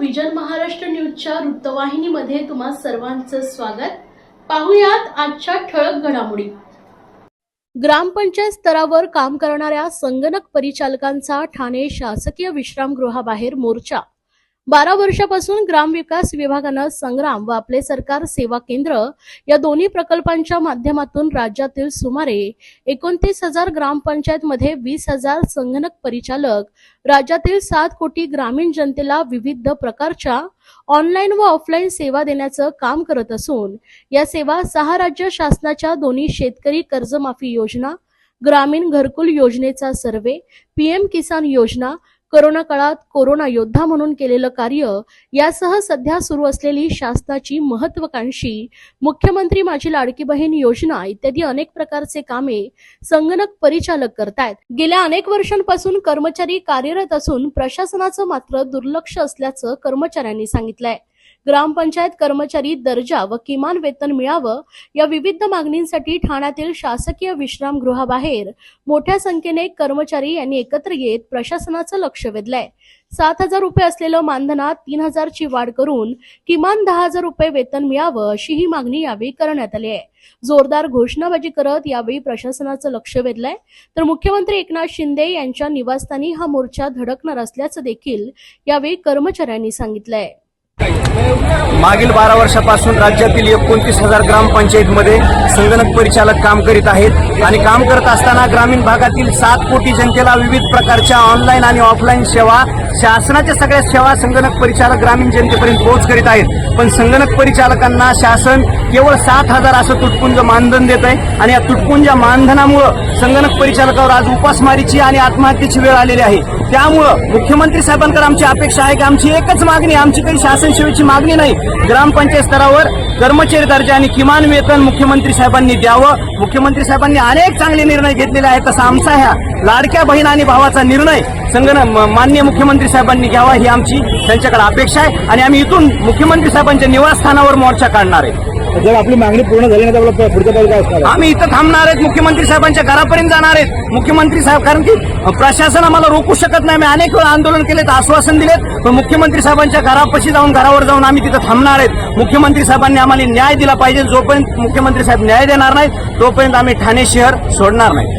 Vision Maharashtra न्यूजच्या वृत्तवाहिनीमध्ये तुम्हा सर्वांचं स्वागत. पाहुयात आजच्या ठळक घडामोडी. ग्रामपंचायत स्तरावर काम करणाऱ्या संगणक परिचालकांचा ठाणे शासकीय विश्रामगृहाबाहेर मोर्चा. बारा वर्षापासून ग्रामविकास विभागानं संग्राम व आपले सरकार सेवा केंद्र या दोन्ही प्रकल्पांच्या माध्यमातून राज्यातील सुमारे एकोणतीस हजार ग्रामपंचायतमध्ये वीस हजार संगणक परिचालक राज्यातील सात कोटी ग्रामीण जनतेला विविध प्रकारच्या ऑनलाईन व ऑफलाईन सेवा देण्याचं काम करत असून या सेवा सहा राज्य शासनाच्या दोन्ही शेतकरी कर्जमाफी योजना ग्रामीण घरकुल योजनेचा सर्वे पीएम किसान योजना करोना काळात कोरोना योद्धा म्हणून केलेलं कार्य यासह सध्या सुरू असलेली शासनाची महत्वाकांक्षी मुख्यमंत्री माझी लाडकी बहीण योजना इत्यादी अनेक प्रकारचे कामे संगणक परिचालक करतायत. गेल्या अनेक वर्षांपासून कर्मचारी कार्यरत असून प्रशासनाचं मात्र दुर्लक्ष असल्याचं कर्मचाऱ्यांनी सांगितलंय. ग्रामपंचायत कर्मचारी दर्जा व किमान वेतन मिळावं या विविध मागणींसाठी ठाण्यातील शासकीय विश्रामगृहाबाहेर मोठ्या संख्येने कर्मचारी यांनी एकत्र येत प्रशासनाचं लक्ष वेधलंय. सात हजार रुपये असलेलं मानधनात तीन हजारची वाढ करून किमान दहा हजार रुपये वेतन मिळावं अशी ही मागणी यावेळी करण्यात आली आहे. जोरदार घोषणाबाजी करत यावेळी प्रशासनाचं लक्ष वेधलंय. तर मुख्यमंत्री एकनाथ शिंदे यांच्या निवासस्थानी हा मोर्चा धडकणार असल्याचं देखील यावेळी कर्मचाऱ्यांनी सांगितलंय. मागील बारा वर्षापासून राज्यातील एकोणतीस हजार ग्रामपंचायतमध्ये संगणक परिचालक काम करीत आहेत आणि काम करत असताना ग्रामीण भागातील सात कोटी जनतेला विविध प्रकारच्या ऑनलाईन आणि ऑफलाईन सेवा शासनाच्या सगळ्या सेवा संगणक परिचालक ग्रामीण जनतेपर्यंत पोहोच करीत आहेत. पण संगणक परिचालकांना शासन केवळ सात हजार असं तुटपुंज मानधन देत आहे आणि या तुटपुंज मानधनामुळं संगणक परिचालकावर आज उपासमारीची आणि आत्महत्येची वेळ आलेली आहे. त्यामुळं मुख्यमंत्री साहेबांकडे आमची अपेक्षा आहे की आमची एकच मागणी आमची काही शासन सेवेची मागणी नाही. ग्रामपंचायत स्तरावर कर्मचारी दर्जा आणि किमान वेतन मुख्यमंत्री साहेबांनी द्यावं. मुख्यमंत्री साहेबांनी अनेक चांगले निर्णय घेतलेले आहेत. तसा आमचा ह्या लाडक्या बहीण आणि भावाचा निर्णय संगणक मान्य माननीय मुख्यमंत्री साहेबांनी घ्यावा ही आमची त्यांच्याकडे अपेक्षा आहे. आणि आम्ही इथून मुख्यमंत्री साहेबांच्या निवासस्थानावर मोर्चा काढणार आहे. जर आपली मागणी पूर्ण झाली नाही तर आपलं पुढचं पाऊल काय असणार आम्ही इथं थांबणार आहेत मुख्यमंत्री साहेबांच्या घरापर्यंत जाणार आहेत. मुख्यमंत्री साहेब कारण की प्रशासन आम्हाला रोखू शकत नाही. आम्ही अनेक वेळा आंदोलन केलेत आश्वासन दिलेत. पण मुख्यमंत्री साहेबांच्या घरापाशी जाऊन घरावर जाऊन आम्ही तिथं थांबणार आहेत. मुख्यमंत्री साहेबांनी आम्हाला न्याय दिला पाहिजे. जोपर्यंत मुख्यमंत्री साहेब न्याय देणार नाहीत तोपर्यंत आम्ही ठाणे शहर सोडणार नाही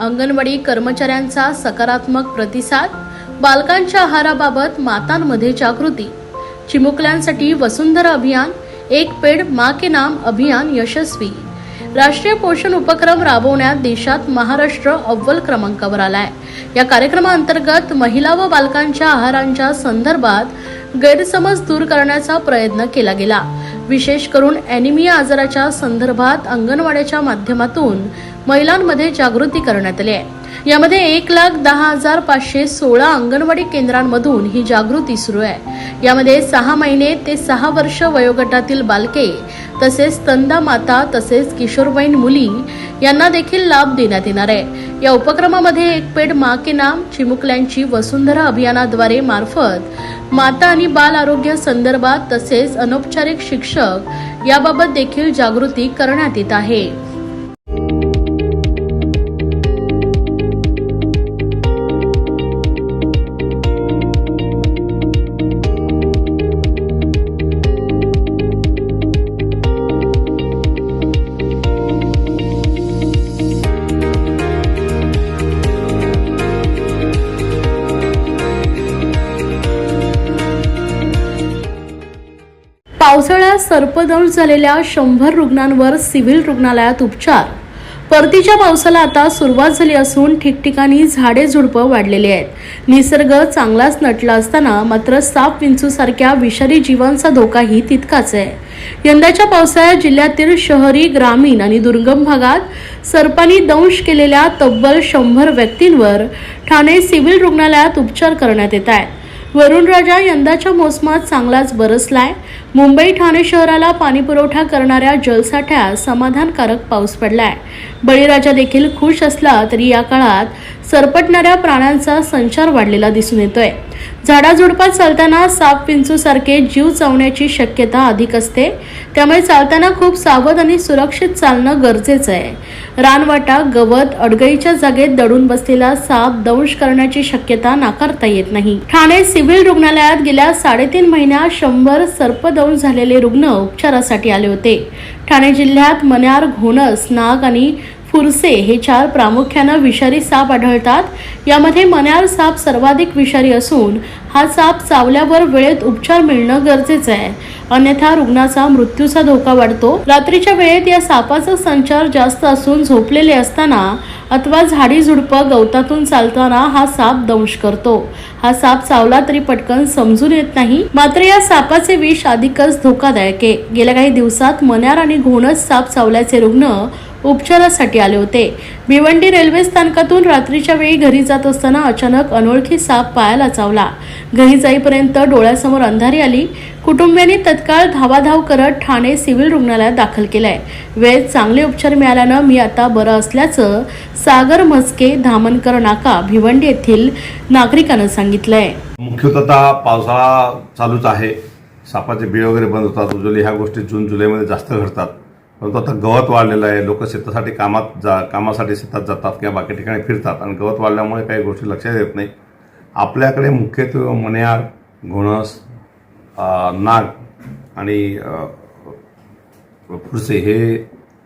अंगणवाडी कर्मचाऱ्यांचा सकारात्मक प्रतिसाद बालकांच्या आहाराबाबत मातांमध्ये जागृती. चिमुकल्यांसाठी वसुंधरा अभियान एक पेड मा के नाम अभियान यशस्वी. राष्ट्रीय पोषण उपक्रम राबवण्यात देशात महाराष्ट्र अव्वल क्रमांकावर आलाय. या कार्यक्रमाअंतर्गत महिला व बालकांच्या आहारांच्या संदर्भात गैरसमज दूर करण्याचा प्रयत्न केला गेला. विशेष करून ॲनिमिया आजाराच्या संदर्भात अंगणवाड्याच्या माध्यमातून महिलांमध्ये जागृती करण्यात आली आहे. यामध्ये एक लाख दहा हजार पाचशे सोळा अंगणवाडी केंद्रांमधून ही जागृती सुरू आहे. यामध्ये सहा महिने ते सहा वर्ष वयोगटातील बालके तसेच स्तंदा माता तसेच किशोरवयीन मुली यांना देखील लाभ देण्यात येणार आहे. या उपक्रमामध्ये एक पेड मा के नाम चिमुकल्यांची वसुंधरा अभियानाद्वारे मार्फत माता आणि बाल आरोग्य संदर्भात तसेच अनौपचारिक शिक्षक याबाबत देखील जागृती करण्यात येत आहे. पावसाळ्यात सर्पदंश झालेल्या शंभर रुग्णांवर सिव्हिल रुग्णालयात उपचार. परतीच्या पावसाला आता सुरुवात झाली असून ठिकठिकाणी झाडे झुडपं वाढलेली आहेत. निसर्ग चांगलाच नटला असताना मात्र साप विंचूसारख्या विषारी जीवांचा धोकाही तितकाच आहे. यंदाच्या पावसाळ्यात जिल्ह्यातील शहरी ग्रामीण आणि दुर्गम भागात सर्पांनी दंश केलेल्या तब्बल शंभर व्यक्तींवर ठाणे सिव्हिल रुग्णालयात उपचार करण्यात येत आहेत. वरुणराजा यंदाच्या मोसमात चांगलाच बरसलाय. मुंबई ठाणे शहराला पाणीपुरवठा करणाऱ्या जलसाठ्यात समाधानकारक पाऊस पडलाय. बळीराजा देखील खुश असला तरी या काळात सरपटणाऱ्या प्राण्यांचा संचार वाढलेला दिसून येतोय. झाडाझुडपात चालताना साप विंचू सारखे जीव चावण्याची शक्यता अधिक असते. त्यामुळे चालताना खूप सावध आणि सुरक्षित चालणं गरजेचं आहे. रानवाटा गवत अडगळीच्या जागेत दडून बसलेला साप दंश करण्याची शक्यता नाकारता येत नाही. ठाणे सिव्हिल रुग्णालयात गेल्या साडेतीन महिन्यात शंभर सर्पदंश झालेले रुग्ण उपचारासाठी आले होते. ठाणे जिल्ह्यात मन्यार घोणस नाग आणि फुरसे हे चार प्रामुख्यानं विषारी साप आढळतात. यामध्ये मन्यार साप सर्वाधिक विषारी असून हा साप चावल्यावर वेळेत उपचार मिळणं गरजेचं आहे. अन्यथा रुग्णाचा मृत्यूचा धोका वाढतो. रात्रीच्या वेळेत या सापाचा संचार जास्त असून झोपलेले असताना अथवा झाडी झुडपं गवतातून चालताना हा साप दंश करतो. हा साप चावला तरी पटकन समजून येत नाही. मात्र या सापाचे विष अधिकच धोकादायक आहे. गेल्या काही दिवसात मन्यार आणि घोणस साप चावल्याचे रुग्ण उपचारासाठी आले होते. भिवंडी रेल्वे स्थानकातून रात्रीच्या वेळी घरी जात असताना अचानक अनोळखी साप पायाला चावला. घरी जाईपर्यंत डोळ्यासमोर अंधारी आली. कुटुंबियांनी तत्काळ धावाधाव करत ठाणे सिव्हिल रुग्णालयात दाखल केलंय. वेळेत चांगले उपचार मिळाल्यानं मी आता बरं असल्याचं सागर म्हस्के धामणकर नाका भिवंडी येथील नागरिकानं सांगितलंय. मुख्यतः पावसाळा चालूच आहे. सापाचे बिळ वगैरे बंद होतात. उजवले ह्या गोष्टी जून जुलैमध्ये जास्त घडतात. परंतु आता गवत वाढलेलं आहे लोक शेतासाठी कामात जा कामासाठी शेतात जातात किंवा बाकी ठिकाणी फिरतात आणि गवत वाढल्यामुळे काही गोष्टी लक्षात येत नाही. आपल्याकडे मुख्यत्वे मण्यार घोणस नाग आणि फुरसे हे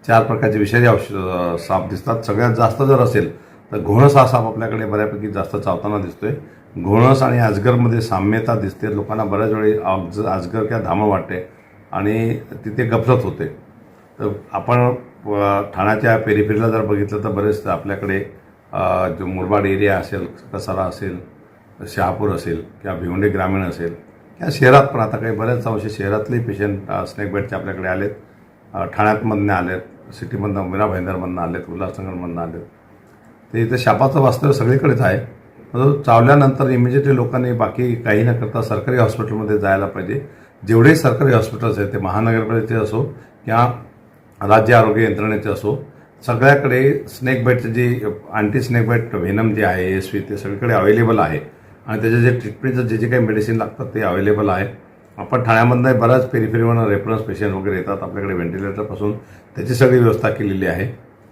चार प्रकारचे विषारी औषध साप दिसतात. सगळ्यात जास्त जर असेल तर घोणस हा साप आपल्याकडे बऱ्यापैकी जास्त चावताना दिसतोय. घोणस आणि अजगरमध्ये साम्यता दिसते. लोकांना बऱ्याच वेळी अज अजगर किंवा धामं वाटते आणि तिथे गफलत होते. तर आपण ठाण्याच्या पेरीफेरीला जर बघितलं तर बरेच आपल्याकडे जो मुरबाड एरिया असेल कसारा असेल शहापूर असेल किंवा भिवंडी ग्रामीण असेल किंवा शहरात पण आता काही बऱ्याच अंशी शहरातले पेशंट स्नेक बेडचे आपल्याकडे आलेत. ठाण्यातमधनं आलेत सिटीमधनं मीरा भाईंदरमधनं आलेत उल्हासनगरमधनं आलेत. ते इथं शापाचं वास्तव्य सगळीकडेच आहे. परंतु चावल्यानंतर इमिजिएटली लोकांनी बाकी काही न करता सरकारी हॉस्पिटलमध्ये जायला पाहिजे. जेवढे सरकारी हॉस्पिटल्स आहेत ते महानगरपालिकेचे असो किंवा राज्य आरोग्य यंत्रणेचे असो सगळ्याकडे स्नेक बाईटचं जे अँटी स्नेक बाईट व्हेनम जे आहे एस व्ही ते सगळीकडे अवेलेबल आहे. आणि त्याचे जे ट्रीटमेंटचं जे जे काही मेडिसिन लागतात ते अवेलेबल आहे. आपण ठाण्यामधनं बऱ्याच पेरिफेरीवरून रेफरन्स पेशंट वगैरे येतात आपल्याकडे व्हेंटिलेटरपासून त्याची सगळी व्यवस्था केलेली आहे.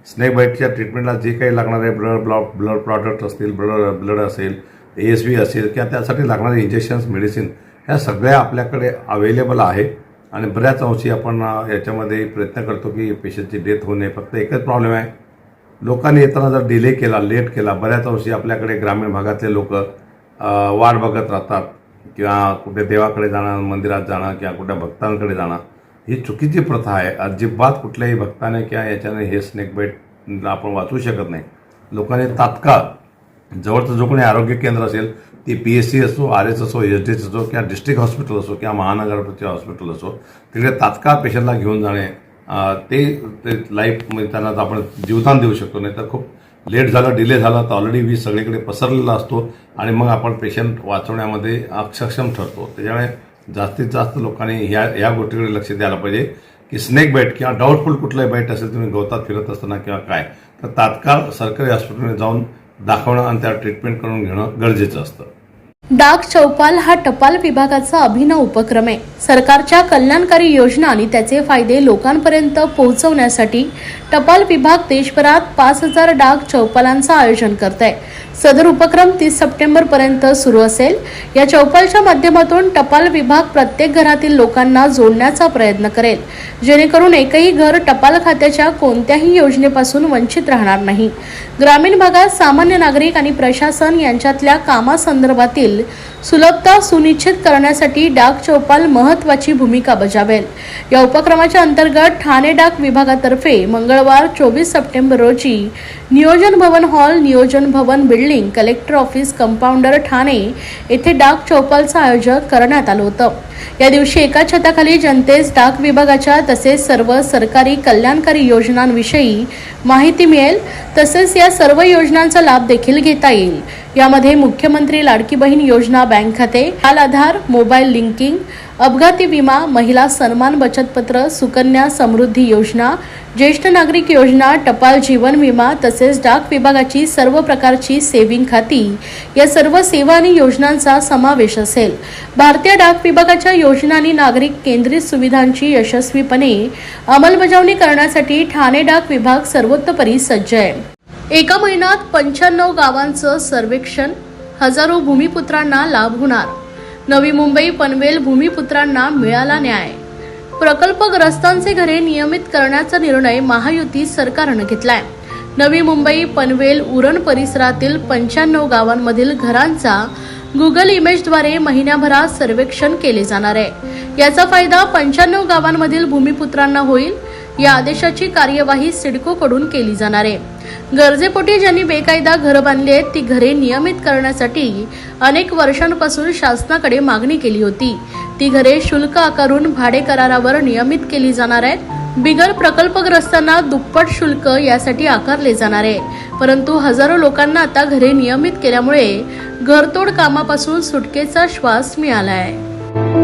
स्नेक बाईटच्या ट्रीटमेंटला जे काही लागणारे ब्लड ब्लॉक ब्लड प्रॉडक्ट असतील ब्लड ब्लड असेल एस व्ही असेल किंवा त्यासाठी लागणारे इंजेक्शन्स मेडिसिन ह्या सगळ्या आपल्याकडे अवेलेबल आहे. आणि बऱ्याच अंशी आपण याच्यामध्ये प्रयत्न करतो की पेशंटची डेथ होऊ नये. फक्त एकच प्रॉब्लेम आहे. लोकांनी येताना जर डिले केला लेट केला बऱ्याच अंशी आपल्याकडे ग्रामीण भागातले लोक वाट बघत राहतात किंवा कुठे देवाकडे जाणं मंदिरात जाणं किंवा कुठे भक्तांकडे जाणं ही चुकीची प्रथा आहे. अजिबात कुठल्याही भक्ताने किंवा याच्याने हे स्नेक बाईट आपण वाचू शकत नाही. लोकांनी तात्काळ जवळचं जो कोणी आरोग्य केंद्र असेल ती पी एस सी असो आर एस असो एच डी एस असो किंवा डिस्ट्रिक्ट हॉस्पिटल असो किंवा महानगरपती हॉस्पिटल असो तिकडे तात्काळ पेशंटला घेऊन जाणे ते ते लाईफ म्हणजे त्यांना आपण जीवदान देऊ शकतो. नाही तर खूप लेट झालं डिले झाला तर ऑलरेडी वीज सगळीकडे पसरलेला असतो आणि मग आपण पेशंट वाचवण्यामध्ये अक्षक्षम ठरतो. त्याच्यामुळे जास्तीत जास्त लोकांनी ह्या या गोष्टीकडे लक्ष द्यायला पाहिजे की स्नेक बाईट किंवा डाऊटफुल कुठलाही बाईट असेल तुम्ही गवतात फिरत असताना किंवा काय तर तात्काळ सरकारी हॉस्पिटलमध्ये जाऊन दाखवणं आणि त्यावर ट्रीटमेंट करून घेणं गरजेचं असतं. डाक चौपाल हा टपाल विभागाचा अभिनव उपक्रम आहे. सरकारच्या कल्याणकारी योजना आणि त्याचे फायदे लोकांपर्यंत पोहोचवण्यासाठी टपाल विभाग देशभरात पाच हजार डाक चौपालांचं आयोजन करत आहे सदर उपक्रम तीस सप्टेंबर पर्यंत सुरू असेल. या चौपालच्या माध्यमातून टपाल विभाग प्रत्येक घरातील लोकांना जोडण्याचा प्रयत्न करेल. जेणेकरून एकही घर टपाल खात्याच्या कोणत्याही योजनेपासून वंचित राहणार नाही. ग्रामीण भागात सामान्य नागरिक आणि प्रशासन यांच्यातल्या कामासंदर्भातील सुलभता सुनिश्चित करण्यासाठी डाक चौपाल महत्वाची भूमिका बजावेल. या उपक्रमाच्या अंतर्गत ठाणे डाक विभागातर्फे मंगळवार चोवीस सप्टेंबर रोजी नियोजन भवन हॉल नियोजन भवन building collector office compounder Thane येथे डाक चौपालचं आयोजन करण्यात आलं होतं. या दिवशी एका छताखाली जनतेस डाक विभागाच्या तसेच सर्व सरकारी कल्याणकारी योजनांविषयी माहिती मिळेल. तसेच या सर्व योजनांचा लाभ देखील घेता येईल. यामध्ये मुख्यमंत्री लाडकी बहीण योजना बँक खाते बाल आधार मोबाईल लिंकिंग अपघाती विमा महिला सन्मान बचत पत्र सुकन्या समृद्धी योजना ज्येष्ठ नागरिक योजना टपाल जीवन विमा तसेच डाक विभागाची सर्व प्रकारची सेविंग खाती या सर्व सेवा आणि योजनांचा समावेश असेल. भारतीय डाक विभागाच्या योजना आणि नागरिक केंद्रित सुविधांची यशस्वीपणे अंमलबजावणी करण्यासाठी ठाणे डाक विभाग सर्वोत्तपरी सज्ज आहे. एका महिन्यात पंच्याण्णव गावांचं सर्वेक्षण हजारो भूमिपुत्रांना लाभ होणार. नवी मुंबई पनवेल भूमिपुत्रांना मिळाला न्याय. प्रकल्पग्रस्तांचे घरे नियमित करण्याचा निर्णय महायुती सरकारनं घेतलाय. नवी मुंबई पनवेल उरण परिसरातील पंच्याण्णव गावांमधील घरांचा गुगल इमेजद्वारे महिन्याभरात सर्वेक्षण केले जाणार आहे. याचा फायदा पंच्याण्णव गावांमधील भूमिपुत्रांना होईल. या आदेशाची कार्यवाही सिडकोकडून केली जाणार आहे. गरजेपोटी ज्यांनी बेकायदा घरं बांधली आहेत ती घरे नियमित करण्यासाठी अनेक वर्षांपासून शासनाकडे मागणी केली होती. ती घरे शुल्क आकारून भाडे करारावर नियमित केली जाणार आहेत. बिगर प्रकल्पग्रस्तांना दुप्पट शुल्क यासाठी आकारले जाणार आहे. परंतु हजारो लोकांना आता घरे नियमित केल्यामुळे घरतोड कामापासून सुटकेचा श्वास मिळाला आहे.